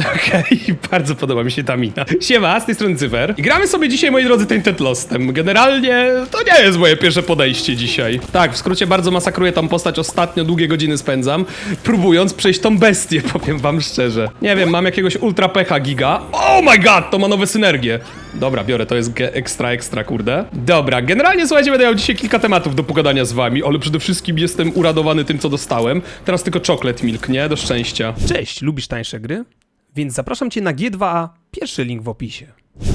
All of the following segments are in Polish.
Okej, bardzo podoba mi się ta mina. Siema, z tej strony Cyfer. I gramy sobie dzisiaj, moi drodzy, Tainted Lostem. Generalnie to nie jest moje pierwsze podejście dzisiaj. Tak, w skrócie bardzo masakruję tam postać, ostatnio długie godziny spędzam, próbując przejść tą bestię, powiem wam szczerze. Nie wiem, mam jakiegoś ultra pecha giga. Oh my god, to ma nowe synergie. Dobra, biorę, to jest ekstra, ekstra, kurde. Dobra, generalnie słuchajcie, będę miał dzisiaj kilka tematów do pogadania z wami, ale przede wszystkim jestem uradowany tym, co dostałem. Teraz tylko chocolate milk, nie? Do szczęścia. Cześć, lubisz tańsze gry? Więc zapraszam cię na G2A, pierwszy link w opisie.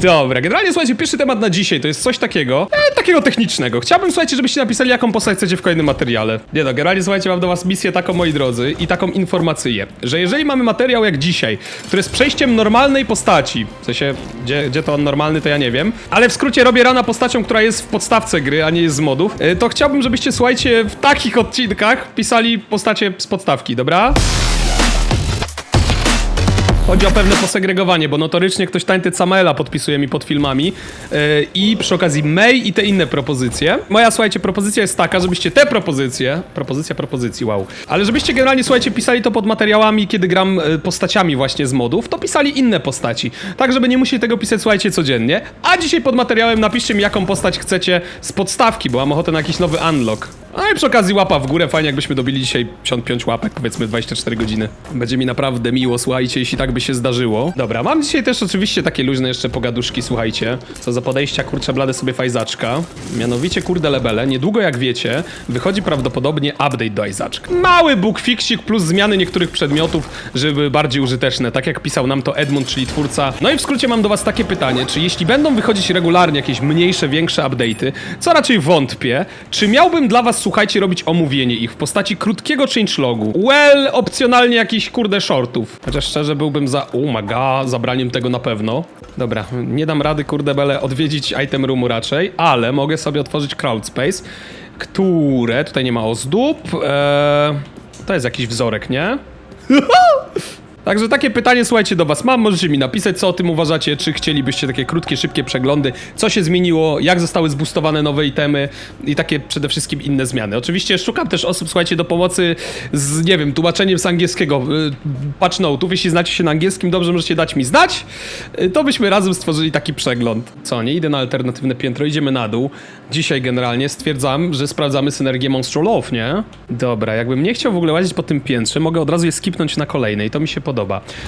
Dobra, generalnie słuchajcie, pierwszy temat na dzisiaj to jest coś takiego, e, takiego technicznego. Chciałbym, słuchajcie, żebyście napisali, jaką postać chcecie w kolejnym materiale. Nie no, generalnie słuchajcie, mam do was misję taką, moi drodzy, i taką informację, że jeżeli mamy materiał jak dzisiaj, który jest przejściem normalnej postaci, w sensie, gdzie, gdzie to on normalny, to ja nie wiem, ale w skrócie robię rana postacią, która jest w podstawce gry, a nie jest z modów, e, to chciałbym, żebyście, słuchajcie, w takich odcinkach pisali postacie z podstawki, dobra? Chodzi o pewne posegregowanie, bo notorycznie ktoś tańty Samaela podpisuje mi pod filmami yy, i przy okazji May i te inne propozycje. Moja, słuchajcie, propozycja jest taka, żebyście te propozycje, propozycja propozycji, wow, ale żebyście generalnie, słuchajcie, pisali to pod materiałami, kiedy gram yy, postaciami właśnie z modów, to pisali inne postaci, tak żeby nie musieli tego pisać, słuchajcie, codziennie. A dzisiaj pod materiałem napiszcie mi, jaką postać chcecie z podstawki, bo mam ochotę na jakiś nowy unlock. No i przy okazji łapa w górę, fajnie jakbyśmy dobili dzisiaj 55 łapek, powiedzmy 24 godziny. Będzie mi naprawdę miło, słuchajcie, jeśli tak by się zdarzyło. Dobra, mam dzisiaj też oczywiście takie luźne jeszcze pogaduszki, słuchajcie. Co za podejścia, kurczę, blade sobie fajzaczka. Mianowicie, kurde lebele, niedługo jak wiecie, wychodzi prawdopodobnie update do Izaczka. Mały bug fixik plus zmiany niektórych przedmiotów, żeby bardziej użyteczne, tak jak pisał nam to Edmund, czyli twórca. No i w skrócie mam do was takie pytanie, czy jeśli będą wychodzić regularnie jakieś mniejsze, większe update'y, co raczej wątpię, czy miałbym dla was, słuchajcie, robić omówienie ich w postaci krótkiego changelogu? Well, opcjonalnie jakichś, kurde, shortów. Chociaż szczerze byłbym za, oh my god, zabraniem tego na pewno. Dobra, nie dam rady, kurde bele, odwiedzić item roomu raczej, ale mogę sobie otworzyć crowd space, które, tutaj nie ma ozdób, eee, to jest jakiś wzorek, nie? Także takie pytanie, słuchajcie, do was mam. Możecie mi napisać, co o tym uważacie, czy chcielibyście takie krótkie, szybkie przeglądy, co się zmieniło, jak zostały zbustowane nowe itemy i takie przede wszystkim inne zmiany. Oczywiście szukam też osób, słuchajcie, do pomocy z, nie wiem, tłumaczeniem z angielskiego y, patch note'ów. Jeśli znacie się na angielskim, dobrze możecie dać mi znać, y, to byśmy razem stworzyli taki przegląd. Co, nie idę na alternatywne piętro, idziemy na dół. Dzisiaj generalnie stwierdzam, że sprawdzamy synergię Monstro Love, nie? Dobra, jakbym nie chciał w ogóle łazić po tym piętrze, mogę od razu je skipnąć na kolejne i to mi się podoba.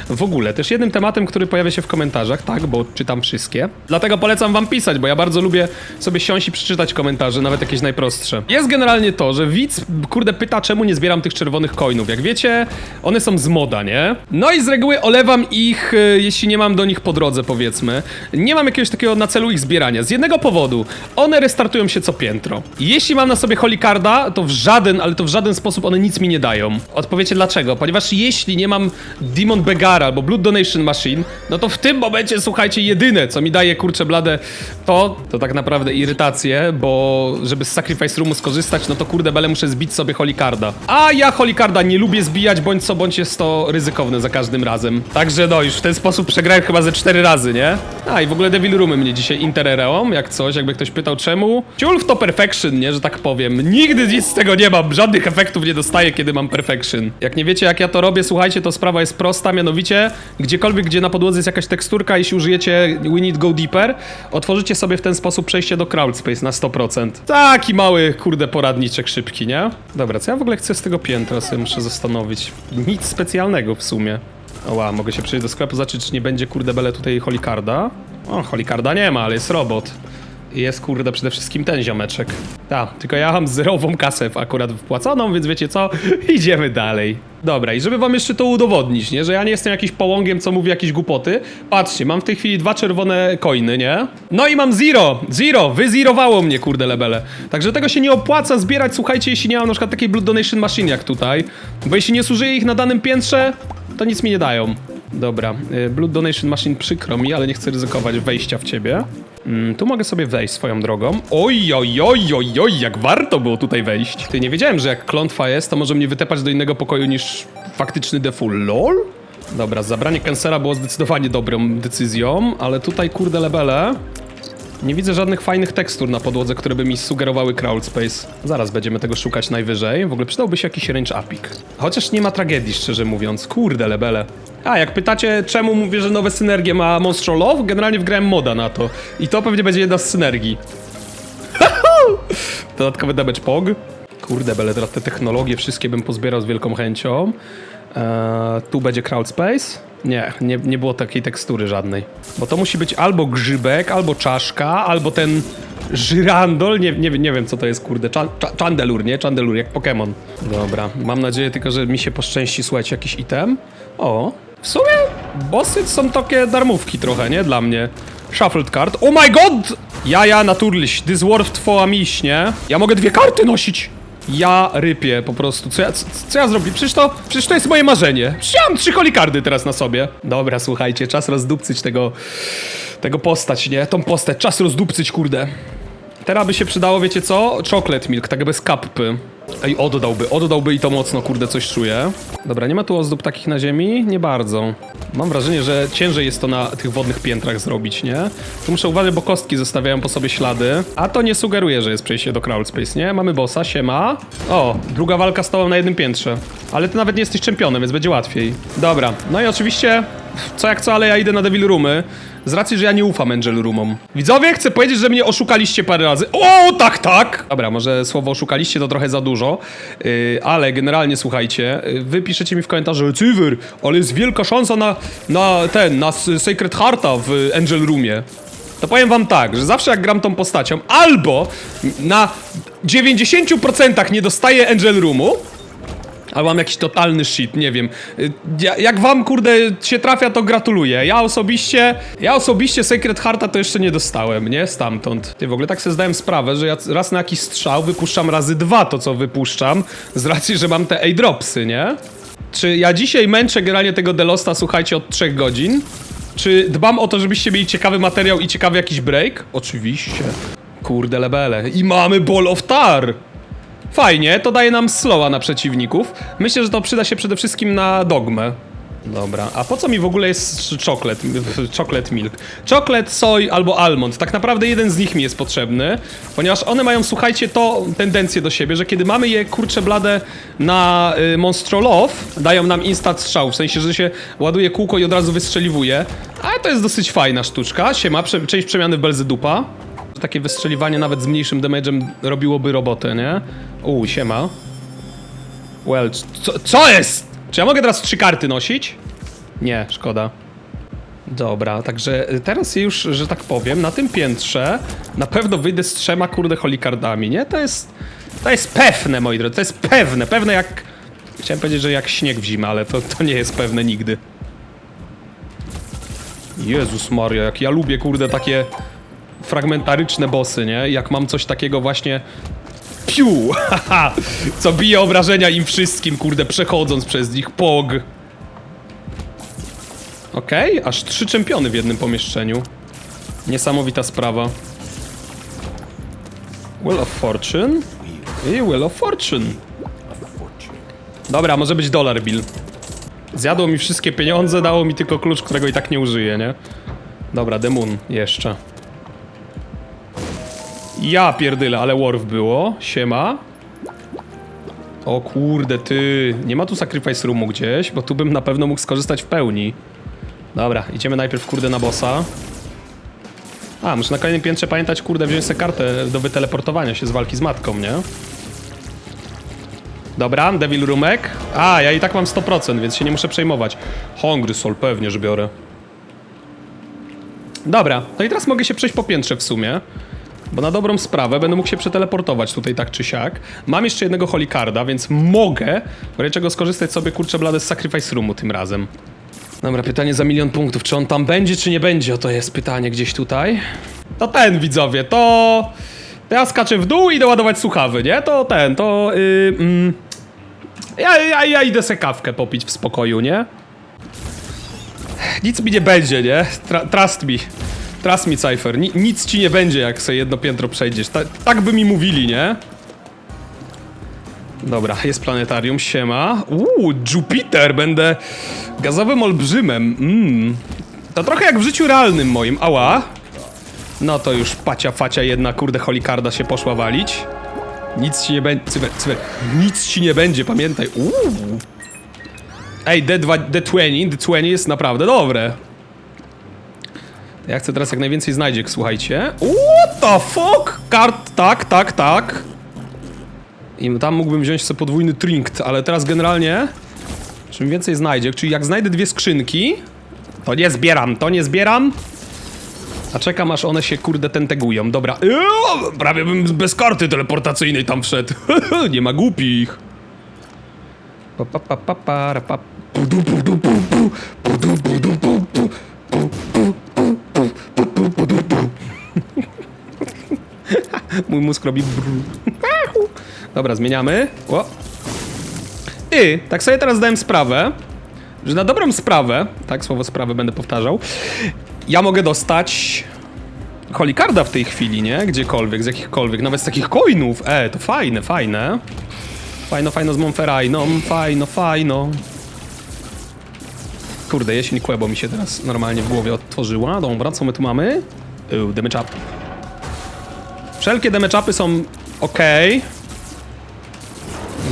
W ogóle, też jednym tematem, który pojawia się w komentarzach, tak, bo czytam wszystkie, dlatego polecam wam pisać, bo ja bardzo lubię sobie siąść i przeczytać komentarze, nawet jakieś najprostsze. Jest generalnie to, że widz, kurde, pyta, czemu nie zbieram tych czerwonych coinów. Jak wiecie, one są z moda, nie? No i z reguły olewam ich, y, jeśli nie mam do nich po drodze, powiedzmy. Nie mam jakiegoś takiego na celu ich zbierania. Z jednego powodu, one restartują się co piętro. Jeśli mam na sobie Holy Carda, to w żaden, ale to w żaden sposób one nic mi nie dają. Odpowiecie dlaczego? Ponieważ jeśli nie mam Demon Begara albo Blood Donation Machine, no to w tym momencie, słuchajcie, jedyne, co mi daje, kurczę blade, to, to tak naprawdę irytacje, bo żeby z Sacrifice Roomu skorzystać, no to kurde bele muszę zbić sobie Holy Carda. A ja Holy Carda nie lubię zbijać, bądź co, bądź jest to ryzykowne za każdym razem. Także no, już w ten sposób przegrałem chyba ze cztery razy, nie? A i w ogóle Devil Roomy mnie dzisiaj interesują, jak coś, jakby ktoś pytał czemu. Ciul w to Perfection, nie, że tak powiem. Nigdy nic z tego nie mam, żadnych efektów nie dostaję, kiedy mam Perfection. Jak nie wiecie, jak ja to robię, słuchajcie, to sprawa jest prosta, mianowicie gdziekolwiek, gdzie na podłodze jest jakaś teksturka, jeśli użyjecie We Need Go Deeper, otworzycie sobie w ten sposób przejście do Crowd Space na 100%. Taki mały, kurde, poradniczek szybki, nie? Dobra, co ja w ogóle chcę z tego piętra, sobie muszę zastanowić. Nic specjalnego w sumie. Oła, mogę się przejść do sklepu, zobaczyć, czy nie będzie, kurde, bele tutaj Holikarda. O, Holikarda nie ma, ale jest robot. I jest, kurde, przede wszystkim ten ziomeczek. Tak, tylko ja mam zerową kasę akurat wpłaconą, więc wiecie co? Idziemy dalej. Dobra, i żeby wam jeszcze to udowodnić, nie? Że ja nie jestem jakiś połągiem, co mówi jakieś głupoty. Patrzcie, mam w tej chwili dwa czerwone coiny, nie? No i mam zero! Zero! Wyzerowało mnie, kurde lebele. Także tego się nie opłaca zbierać, słuchajcie, jeśli nie mam na przykład takiej Blood Donation Machine jak tutaj. Bo jeśli nie zużyję ich na danym piętrze, to nic mi nie dają. Dobra, y, Blood Donation Machine przykro mi, ale nie chcę ryzykować wejścia w ciebie. Mm, tu mogę sobie wejść swoją drogą. Oj, oj, oj, oj, oj, jak warto było tutaj wejść. Ty, nie wiedziałem, że jak klątwa jest, to może mnie wytepać do innego pokoju niż faktyczny default. LOL? Dobra, zabranie cancera było zdecydowanie dobrą decyzją, ale tutaj, kurde lebele, Nie widzę żadnych fajnych tekstur na podłodze, które by mi sugerowały crawl space. Zaraz będziemy tego szukać najwyżej. W ogóle przydałby się jakiś range upik. Chociaż nie ma tragedii, szczerze mówiąc. Kurde, lebele. A, jak pytacie, czemu mówię, że nowe synergie ma Monstro Love? Generalnie wgrałem moda na to. I to pewnie będzie jedna z synergii. Dodatkowy damage pog. Kurde, bele, teraz te technologie wszystkie bym pozbierał z wielką chęcią. Eee, tu będzie crowd space. Nie, nie, nie było takiej tekstury żadnej. Bo to musi być albo grzybek, albo czaszka, albo ten żyrandol. Nie, nie, nie wiem, co to jest, kurde. Cza, cza, chandelur, nie? Chandelur, jak Pokémon. Dobra, mam nadzieję tylko, że mi się poszczęści, słuchajcie, jakiś item. O, w sumie bossy są takie darmówki trochę, nie? Dla mnie. Shuffled card. Oh my god! Ja, ja, naturlich. This worth for a miś, nie? Ja mogę dwie karty nosić. Ja rypię po prostu. Co ja, co, ja zrobię? Przecież to, przecież to jest moje marzenie. Przecież ja mam trzy holikardy teraz na sobie. Dobra, słuchajcie, czas rozdupcyć tego, tego postać, nie? Tą postać, czas rozdupcyć, kurde. Teraz by się przydało, wiecie co? Chocolate milk, tak bez kapy. Ej, oddałby, oddałby i to mocno, kurde, coś czuję. Dobra, nie ma tu ozdób takich na ziemi? Nie bardzo. Mam wrażenie, że ciężej jest to na tych wodnych piętrach zrobić, nie? Tu muszę uważać, bo kostki zostawiają po sobie ślady. A to nie sugeruje, że jest przejście do crawl space, nie? Mamy bossa, siema. O, druga walka tobą na jednym piętrze. Ale ty nawet nie jesteś czempionem, więc będzie łatwiej. Dobra, no i oczywiście, co jak co, ale ja idę na Devil Roomy. Z racji, że ja nie ufam Angel Roomom. Widzowie, chcę powiedzieć, że mnie oszukaliście parę razy. O, tak, tak! Dobra, może słowo oszukaliście to trochę za dużo, yy, ale generalnie słuchajcie, yy, wy piszecie mi w komentarzu, Cywyr, ale jest wielka szansa na, na ten, na Sacred Hearta w Angel Roomie. To powiem wam tak, że zawsze jak gram tą postacią, albo na 90% nie dostaję Angel Roomu, Albo mam jakiś totalny shit, nie wiem. Y, Ja, jak wam, kurde, się trafia, to gratuluję. Ja osobiście, ja osobiście Sacred Hearta to jeszcze nie dostałem, nie? Stamtąd. Ty, w ogóle tak sobie zdałem sprawę, że ja raz na jakiś strzał wypuszczam razy dwa to, co wypuszczam, z racji, że mam te A-dropsy, nie? Czy ja dzisiaj męczę generalnie tego Delosta, słuchajcie, od trzech godzin? Czy dbam o to, żebyście mieli ciekawy materiał i ciekawy jakiś break? Oczywiście. Kurde lebele. I mamy Ball of Tar! Fajnie, to daje nam slowa na przeciwników. Myślę, że to przyda się przede wszystkim na dogmę. Dobra, a po co mi w ogóle jest chocolate, chocolate milk? Chocolate, soy albo almond. Tak naprawdę jeden z nich mi jest potrzebny, ponieważ one mają, słuchajcie, to tendencję do siebie, że kiedy mamy je kurcze blade na y, Monstro Love, dają nam instant strzał, w sensie, że się ładuje kółko i od razu wystrzeliwuje. A to jest dosyć fajna sztuczka. Siema, prze, część przemiany w Belzedupa. Takie wystrzeliwanie nawet z mniejszym damage'em robiłoby robotę, nie? Uuu, siema. Well, co, co jest? Czy ja mogę teraz trzy karty nosić? Nie, szkoda. Dobra, także teraz już, że tak powiem, na tym piętrze na pewno wyjdę z trzema kurde holikardami, nie? To jest, to jest pewne, moi drodzy, to jest pewne, pewne jak... Chciałem powiedzieć, że jak śnieg w zimę, ale to, to nie jest pewne nigdy. Jezus Maria, jak ja lubię kurde takie fragmentaryczne bossy, nie? Jak mam coś takiego właśnie piu, haha, co bije obrażenia im wszystkim, kurde, przechodząc przez nich, pog. Okej, aż trzy czempiony w jednym pomieszczeniu. Niesamowita sprawa. Wheel of Fortune i Wheel of Fortune. Dobra, może być dollar bill. Zjadło mi wszystkie pieniądze, dało mi tylko klucz, którego i tak nie użyję, nie? Dobra, Moon jeszcze. Ja pierdyle, ale Worf było. Siema. O kurde, ty. Nie ma tu Sacrifice Roomu gdzieś, bo tu bym na pewno mógł skorzystać w pełni. Dobra, idziemy najpierw kurde na bossa. A, muszę na kolejnym piętrze pamiętać, kurde, wziąć sobie kartę do wyteleportowania się z walki z matką, nie? Dobra, Devil Roomek. A, ja i tak mam 100%, więc się nie muszę przejmować. Hungry Soul, pewnie, że biorę. Dobra, no i teraz mogę się przejść po piętrze w sumie. Bo na dobrą sprawę będę mógł się przeteleportować tutaj tak czy siak. Mam jeszcze jednego holikarda, więc mogę w czego skorzystać sobie kurczę blade z Sacrifice Roomu tym razem. Dobra, pytanie za milion punktów. Czy on tam będzie, czy nie będzie? O, to jest pytanie gdzieś tutaj. To ten, widzowie, to... ja skaczę w dół i idę ładować słuchawy, nie? To ten, to... Yy, mm, ja, ja, ja idę se kawkę popić w spokoju, nie? Nic mi nie będzie, nie? Trust me. Trust me, Cypher. Ni nic ci nie będzie, jak sobie jedno piętro przejdziesz. Ta tak by mi mówili, nie? Dobra, jest planetarium, siema. Uuu, Jupiter, będę gazowym olbrzymem. Mm. To trochę jak w życiu realnym moim. Ała. No to już pacia facia jedna, kurde, holikarda się poszła walić. Nic ci nie będzie, cyber, cyber, nic ci nie będzie, pamiętaj. Uuu. Ej, D2, D20, D20 jest naprawdę dobre. Ja chcę teraz jak najwięcej znajdziek, słuchajcie. What the fuck? Kart, tak, tak, tak. I tam mógłbym wziąć sobie podwójny trinkt, ale teraz generalnie... Czym więcej znajdziek, czyli jak znajdę dwie skrzynki, to nie zbieram, to nie zbieram. A czekam aż one się kurde tentegują. Dobra. Eee, prawie bym bez karty teleportacyjnej tam wszedł. nie ma głupich. Pa, pa, pa, pa, pa. Pu, Mój mózg robi brr. Dobra, zmieniamy. O. I tak sobie teraz zdałem sprawę, że na dobrą sprawę, tak, słowo sprawę będę powtarzał, ja mogę dostać holikarda w tej chwili, nie? Gdziekolwiek, z jakichkolwiek, nawet z takich coinów. E, to fajne, fajne. Fajno, fajno z Monferajną, fajno, fajno. Kurde, jesień kłębo mi się teraz normalnie w głowie otworzyła. Dobra, co my tu mamy? Yy, damage up. Wszelkie damage upy są ok.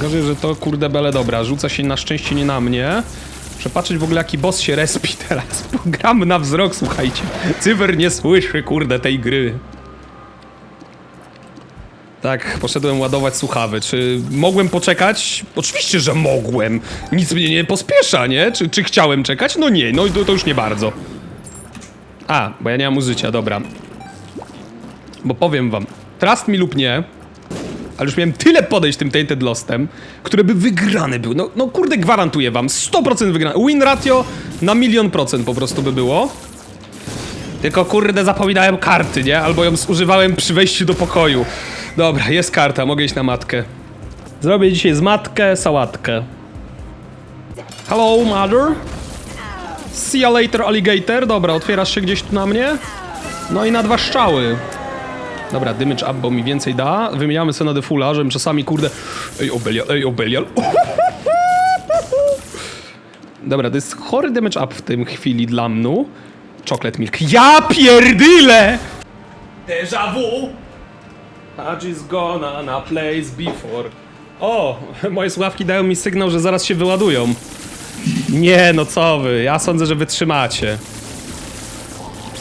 Gorzej, że to kurde bele dobra. Rzuca się na szczęście nie na mnie. Muszę patrzeć w ogóle jaki boss się respi teraz. Gram na wzrok, słuchajcie. Cyber nie słyszy kurde tej gry. Tak, poszedłem ładować słuchawy. Czy mogłem poczekać? Oczywiście, że mogłem. Nic mnie nie pospiesza, nie? Czy, czy chciałem czekać? No nie, no to, to już nie bardzo. A, bo ja nie mam użycia, dobra. Bo powiem wam, trust mi lub nie, ale już miałem tyle podejść tym Tainted Lostem, które by wygrane były. No, no kurde, gwarantuję wam, 100% wygrane. Win ratio na milion procent po prostu by było. Tylko kurde, zapominałem karty, nie? Albo ją zużywałem przy wejściu do pokoju. Dobra, jest karta, mogę iść na matkę. Zrobię dzisiaj z matkę sałatkę. Hello, mother. See you later, alligator. Dobra, otwierasz się gdzieś tu na mnie? No i na dwa strzały. Dobra, damage up, bo mi więcej da. Wymieniamy sobie na defula, żebym czasami, kurde... Ej, obelial, ej, obelial. Dobra, to jest chory damage up w tym chwili dla mnu. Chocolate milk. Ja pierdyle! Deja vu! Touch is gone na place before. O, moje słuchawki dają mi sygnał, że zaraz się wyładują. Nie, no co wy, ja sądzę, że wytrzymacie.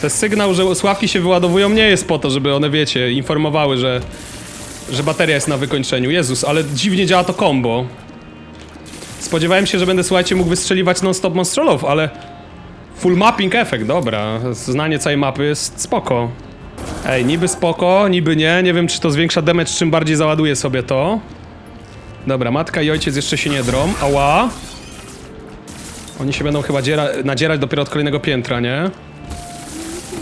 Jest sygnał, że słuchawki się wyładowują, nie jest po to, żeby one, wiecie, informowały, że, że bateria jest na wykończeniu. Jezus, ale dziwnie działa to combo. Spodziewałem się, że będę, słuchajcie, mógł wystrzeliwać non-stop monstrolów, ale... Full mapping efekt, dobra. Znanie całej mapy jest spoko. Ej, niby spoko, niby nie. Nie wiem, czy to zwiększa damage, czym bardziej załaduję sobie to. Dobra, matka i ojciec jeszcze się nie drą. Ała. Oni się będą chyba dziera nadzierać dopiero od kolejnego piętra, nie?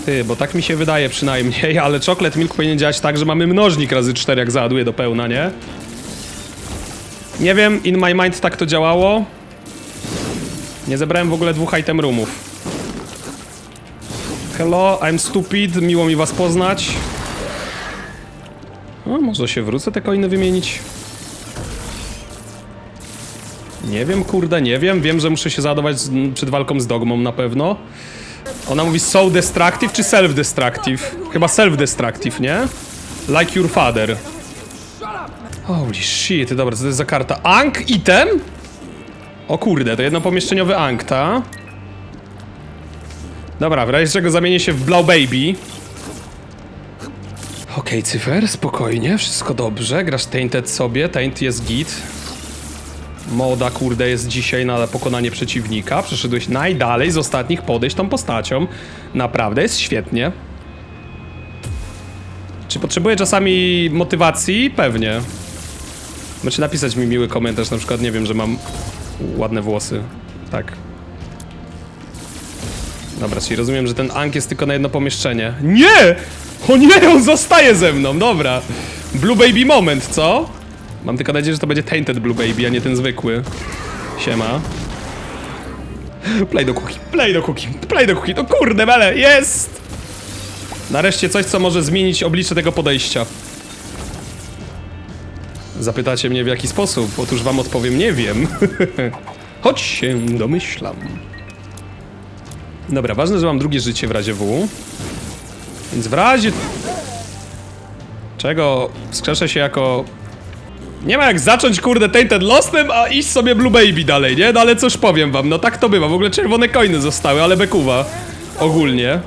Ty, bo tak mi się wydaje przynajmniej, ale chocolate milk powinien działać tak, że mamy mnożnik razy 4 jak załaduję do pełna, nie? Nie wiem, in my mind tak to działało. Nie zebrałem w ogóle dwóch item roomów. Hello, I'm stupid, miło mi was poznać. O, może się wrócę te coiny wymienić. Nie wiem, kurde, nie wiem. Wiem, że muszę się załadować z, przed walką z dogmą na pewno. Ona mówi so destructive czy self-destructive? Chyba self-destructive, nie? Like your father. Holy shit, dobra, co to jest za karta? Ank item? O kurde, to jednopomieszczeniowy Ank, ta? Dobra, w razie czego zamienię się w Blau Baby. Okej, cyfer, spokojnie, wszystko dobrze. Grasz Tainted sobie, Taint jest git. Moda, kurde, jest dzisiaj na pokonanie przeciwnika. Przeszedłeś najdalej z ostatnich podejść tą postacią. Naprawdę jest świetnie. Czy potrzebuję czasami motywacji? Pewnie. Możecie napisać mi miły komentarz, na przykład, nie wiem, że mam ładne włosy. Tak. Dobra, czyli rozumiem, że ten Ank jest tylko na jedno pomieszczenie. Nie! O nie, on zostaje ze mną, dobra. Blue Baby moment, co? Mam tylko nadzieję, że to będzie Tainted Blue Baby, a nie ten zwykły. Siema. Play do cookie, play do cookie, play do cookie, to kurde bele, jest! Nareszcie coś, co może zmienić oblicze tego podejścia. Zapytacie mnie w jaki sposób? Otóż wam odpowiem, nie wiem. Choć się domyślam. Dobra, ważne, że mam drugie życie w razie W. Więc w razie... Czego wskrzeszę się jako... Nie ma jak zacząć, kurde, Tainted Lostem, a iść sobie Blue Baby dalej, nie? No ale cóż powiem wam, no tak to bywa. W ogóle czerwone coiny zostały, ale bekuwa. Ogólnie.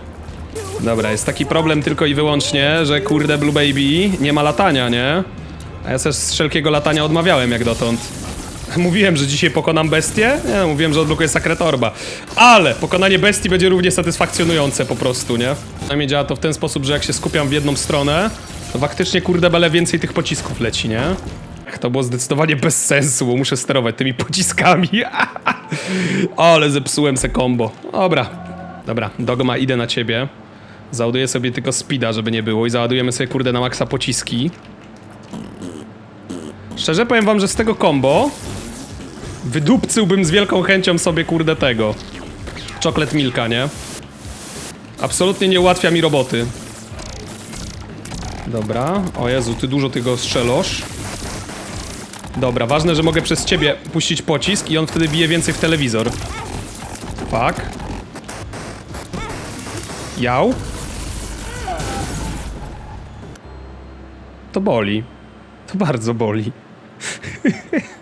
Dobra, jest taki problem tylko i wyłącznie, że kurde Blue Baby nie ma latania, nie? A ja też z wszelkiego latania odmawiałem jak dotąd. Mówiłem, że dzisiaj pokonam bestię? Nie, no, mówiłem, że odblokuję Sakretorba. Ale pokonanie bestii będzie równie satysfakcjonujące po prostu, nie? Przynajmniej działa to w ten sposób, że jak się skupiam w jedną stronę, to faktycznie kurde bele więcej tych pocisków leci, nie? To było zdecydowanie bez sensu, bo muszę sterować tymi pociskami. Ale zepsułem se combo. Dobra. Dobra, Dogma, idę na ciebie. Załaduję sobie tylko speeda, żeby nie było i załadujemy sobie kurde na maksa pociski. Szczerze powiem wam, że z tego combo wydupcyłbym z wielką chęcią sobie kurde tego. Chocolate Milka, nie? Absolutnie nie ułatwia mi roboty. Dobra. O Jezu, ty dużo tego strzelosz. Dobra, ważne, że mogę przez ciebie puścić pocisk i on wtedy bije więcej w telewizor. Fuck. Jał? To boli. To bardzo boli.